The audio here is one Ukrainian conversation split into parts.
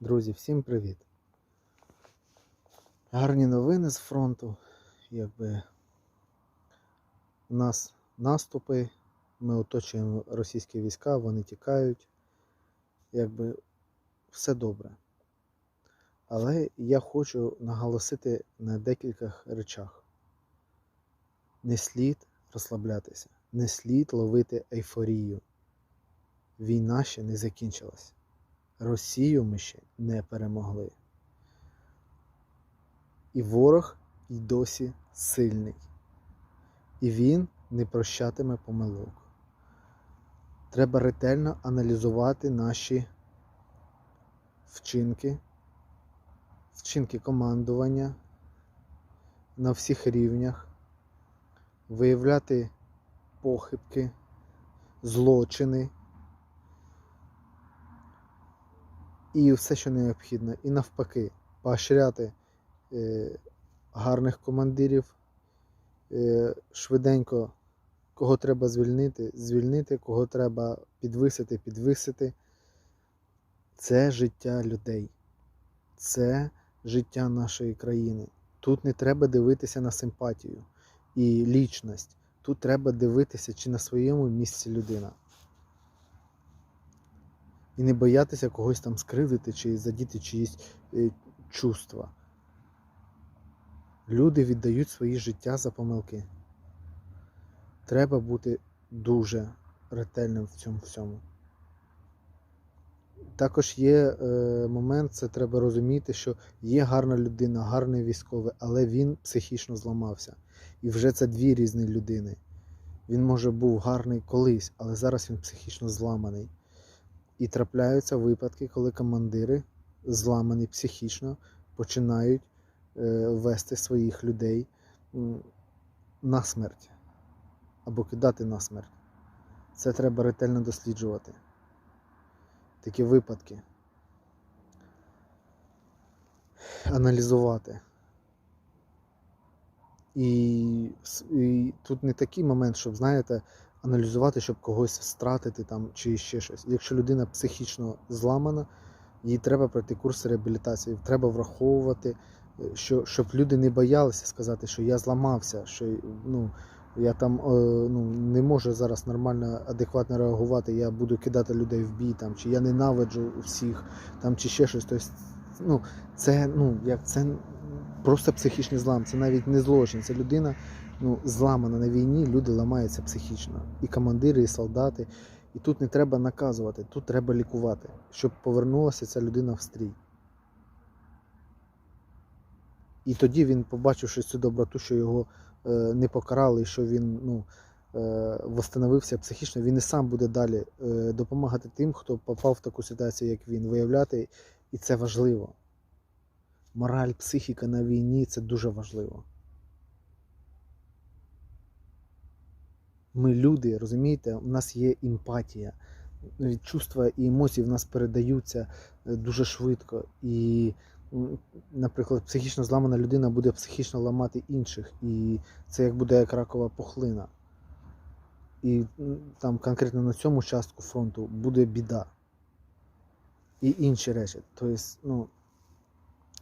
Друзі, всім привіт! Гарні новини з фронту. Якби у нас наступи, ми оточуємо російські війська, вони тікають. Якби все добре. Але я хочу наголосити на декількох речах. Не слід розслаблятися, не слід ловити ейфорію. Війна ще не закінчилась. Росію ми ще не перемогли. І ворог й досі сильний. І він не прощатиме помилок. Треба ретельно аналізувати наші вчинки, вчинки командування на всіх рівнях, виявляти похибки, злочини. І все, що необхідно. І навпаки, поощряти е, гарних командирів, е, швиденько, кого треба звільнити, звільнити, кого треба підвисити, підвисити. Це життя людей, це життя нашої країни. Тут не треба дивитися на симпатію і лічність. Тут треба дивитися, чи на своєму місці людина і не боятися когось там скривдити чи задіти чиїсь е, чувства. Люди віддають свої життя за помилки. Треба бути дуже ретельним в цьому всьому. Також є е, момент, це треба розуміти, що є гарна людина, гарний військовий, але він психічно зламався. І вже це дві різні людини. Він може був гарний колись, але зараз він психічно зламаний. І трапляються випадки, коли командири, зламані психічно, починають е, вести своїх людей на смерть або кидати на смерть. Це треба ретельно досліджувати. Такі випадки. Аналізувати. І, і тут не такий момент, щоб, знаєте, аналізувати, щоб когось стратити там чи ще щось. Якщо людина психічно зламана, їй треба пройти курс реабілітації. Треба враховувати, е, що, щоб люди не боялися сказати, що я зламався, що ну, я там е, ну, не можу зараз нормально, адекватно реагувати, я буду кидати людей в бій, там, чи я ненавиджу всіх, там, чи ще щось. Тобто, ну, це, ну, як, це просто психічний злам, це навіть не злочин, це людина ну, зламана на війні, люди ламаються психічно. І командири, і солдати. І тут не треба наказувати, тут треба лікувати, щоб повернулася ця людина в стрій. І тоді він, побачивши цю доброту, що його е, не покарали, і що він ну, е, восстановився психічно, він і сам буде далі е, допомагати тим, хто попав в таку ситуацію, як він, виявляти, і це важливо. Мораль, психіка на війні це дуже важливо. Ми люди, розумієте, у нас є емпатія. Чувства і емоції в нас передаються е, дуже швидко. І, наприклад, психічно зламана людина буде психічно ламати інших. І це як буде як ракова пухлина. І там конкретно на цьому частку фронту буде біда. І інші речі. Тобто, ну,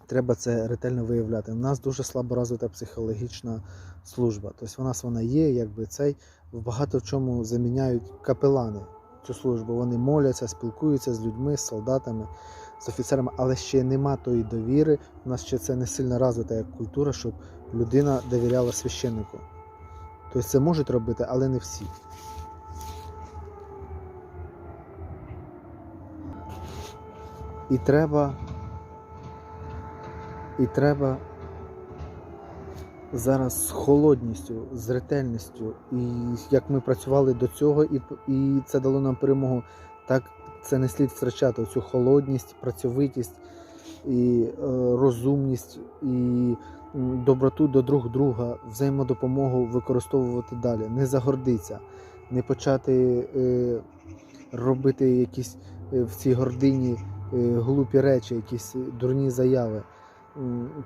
треба це ретельно виявляти. У нас дуже слабо розвита психологічна служба. Тобто вона вона є, якби цей багато в чому заміняють капелани цю службу. Вони моляться, спілкуються з людьми, з солдатами, з офіцерами, але ще нема тої довіри. У нас ще це не сильно розвита як культура, щоб людина довіряла священнику. Тобто це можуть робити, але не всі. І треба. І треба зараз з холодністю, з ретельністю, і як ми працювали до цього, і, і це дало нам перемогу, так це не слід втрачати цю холодність, працьовитість і е, розумність, і доброту до друг друга, взаємодопомогу використовувати далі, не загордитися, не почати е, робити якісь е, в цій гордині е, глупі речі, якісь дурні заяви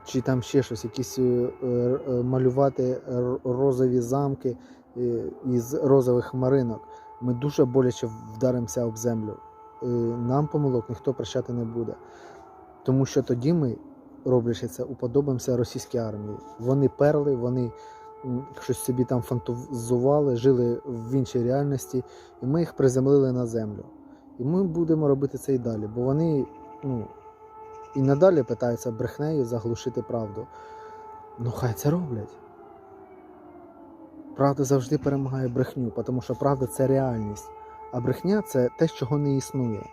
чи там ще щось, якісь е, е, малювати розові замки е, із розових хмаринок. Ми дуже боляче вдаримося об землю. Нам помилок ніхто прощати не буде. Тому що тоді ми, роблячи це, уподобаємося російській армії. Вони перли, вони щось собі там фантазували, жили в іншій реальності, і ми їх приземлили на землю. І ми будемо робити це і далі, бо вони ну, і надалі питаються брехнею заглушити правду. Ну, хай це роблять. Правда завжди перемагає брехню, тому що правда це реальність, а брехня це те, чого не існує.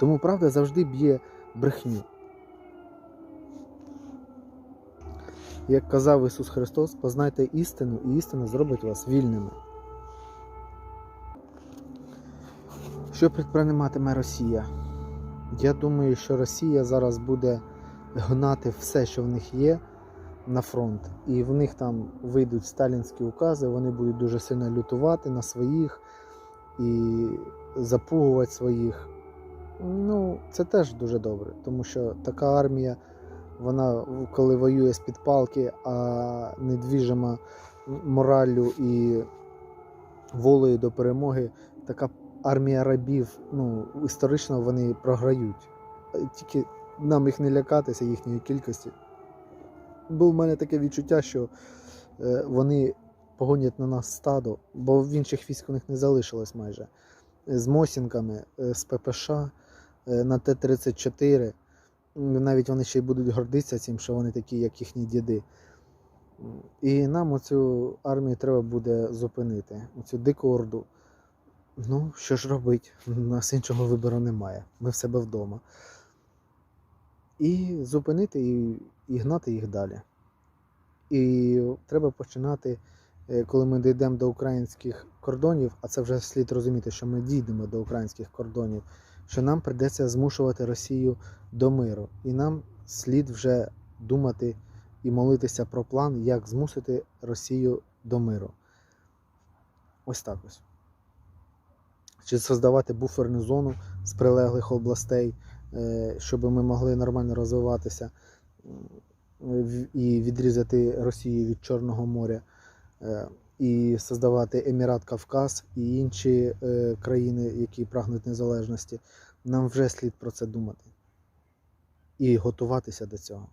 Тому правда завжди б'є брехню. Як казав Ісус Христос, познайте істину, і істина зробить вас вільними. Що предприниматиме Росія? Я думаю, що Росія зараз буде гнати все, що в них є, на фронт. І в них там вийдуть сталінські укази, вони будуть дуже сильно лютувати на своїх і запугувати своїх. Ну, це теж дуже добре, тому що така армія, вона коли воює з під палки, а недвіжима мораллю і волею до перемоги, така армія рабів, ну, історично вони програють. Тільки нам їх не лякатися, їхньої кількості. Бо в мене таке відчуття, що е, вони погонять на нас стадо, бо в інших військ у них не залишилось майже. З Мосінками, е, з ППШ е, на Т-34. Навіть вони ще й будуть гордитися цим, що вони такі, як їхні діди. І нам оцю армію треба буде зупинити, оцю дику орду. Ну, що ж робить? У нас іншого вибору немає. Ми в себе вдома. І зупинити і, і гнати їх далі. І треба починати, е, коли ми дійдемо до українських кордонів, а це вже слід розуміти, що ми дійдемо до українських кордонів, що нам прийдеться змушувати Росію до миру. І нам слід вже думати і молитися про план, як змусити Росію до миру. Ось так ось. Чи создавати буферну зону з прилеглих областей, е, щоб ми могли нормально розвиватися і відрізати Росію від Чорного моря, е, і создавати Емірат Кавказ і інші е, країни, які прагнуть незалежності. Нам вже слід про це думати і готуватися до цього.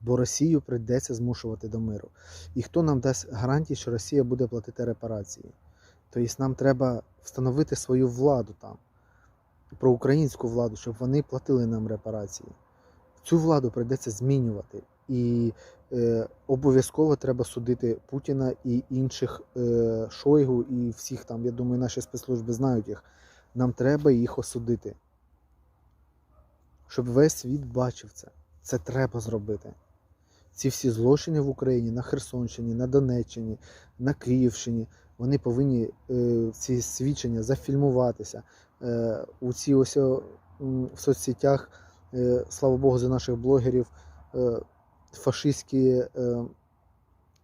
Бо Росію прийдеться змушувати до миру. І хто нам дасть гарантії, що Росія буде платити репарації? Тобто нам треба встановити свою владу там, про українську владу, щоб вони платили нам репарації. Цю владу прийдеться змінювати. І е, обов'язково треба судити Путіна і інших е, Шойгу і всіх там, я думаю, наші спецслужби знають їх. Нам треба їх осудити. Щоб весь світ бачив це. Це треба зробити. Ці всі злочини в Україні на Херсонщині, на Донеччині, на Київщині, вони повинні е, ці свідчення зафільмуватися. Е, у ці ось о, в соцсетях, е, слава Богу, за наших блогерів, е, фашистські е,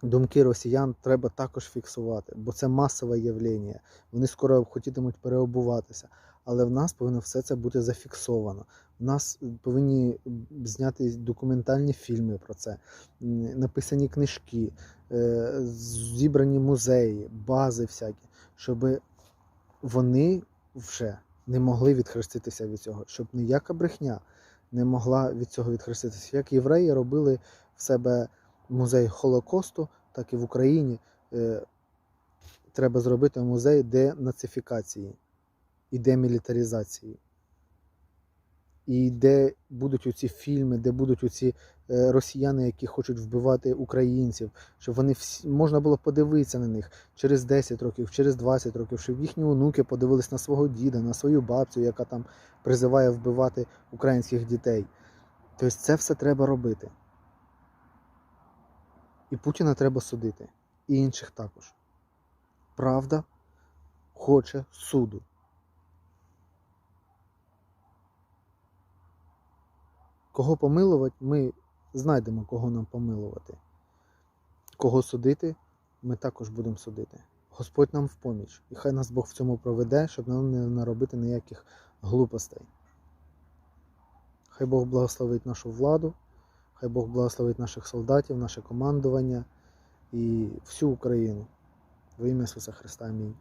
думки росіян треба також фіксувати, бо це масове явлення. Вони скоро хотітимуть переобуватися. Але в нас повинно все це бути зафіксовано. В нас повинні зняти документальні фільми про це, написані книжки, е, зібрані музеї, бази всякі, щоб вони вже не могли відхреститися від цього, щоб ніяка брехня не могла від цього відхреститися. Як євреї робили в себе музей Холокосту, так і в Україні е, треба зробити музей денацифікації і демілітаризації. І де будуть оці фільми, де будуть оці е, росіяни, які хочуть вбивати українців, щоб вони всі можна було подивитися на них через 10 років, через 20 років, щоб їхні онуки подивились на свого діда, на свою бабцю, яка там призиває вбивати українських дітей. Тобто це все треба робити. І Путіна треба судити, і інших також. Правда хоче суду. Кого помилувати, ми знайдемо, кого нам помилувати. Кого судити, ми також будемо судити. Господь нам в поміч. І хай нас Бог в цьому проведе, щоб нам не наробити ніяких глупостей. Хай Бог благословить нашу владу, хай Бог благословить наших солдатів, наше командування і всю Україну. Во ім'я Ісуса Христа. Амінь.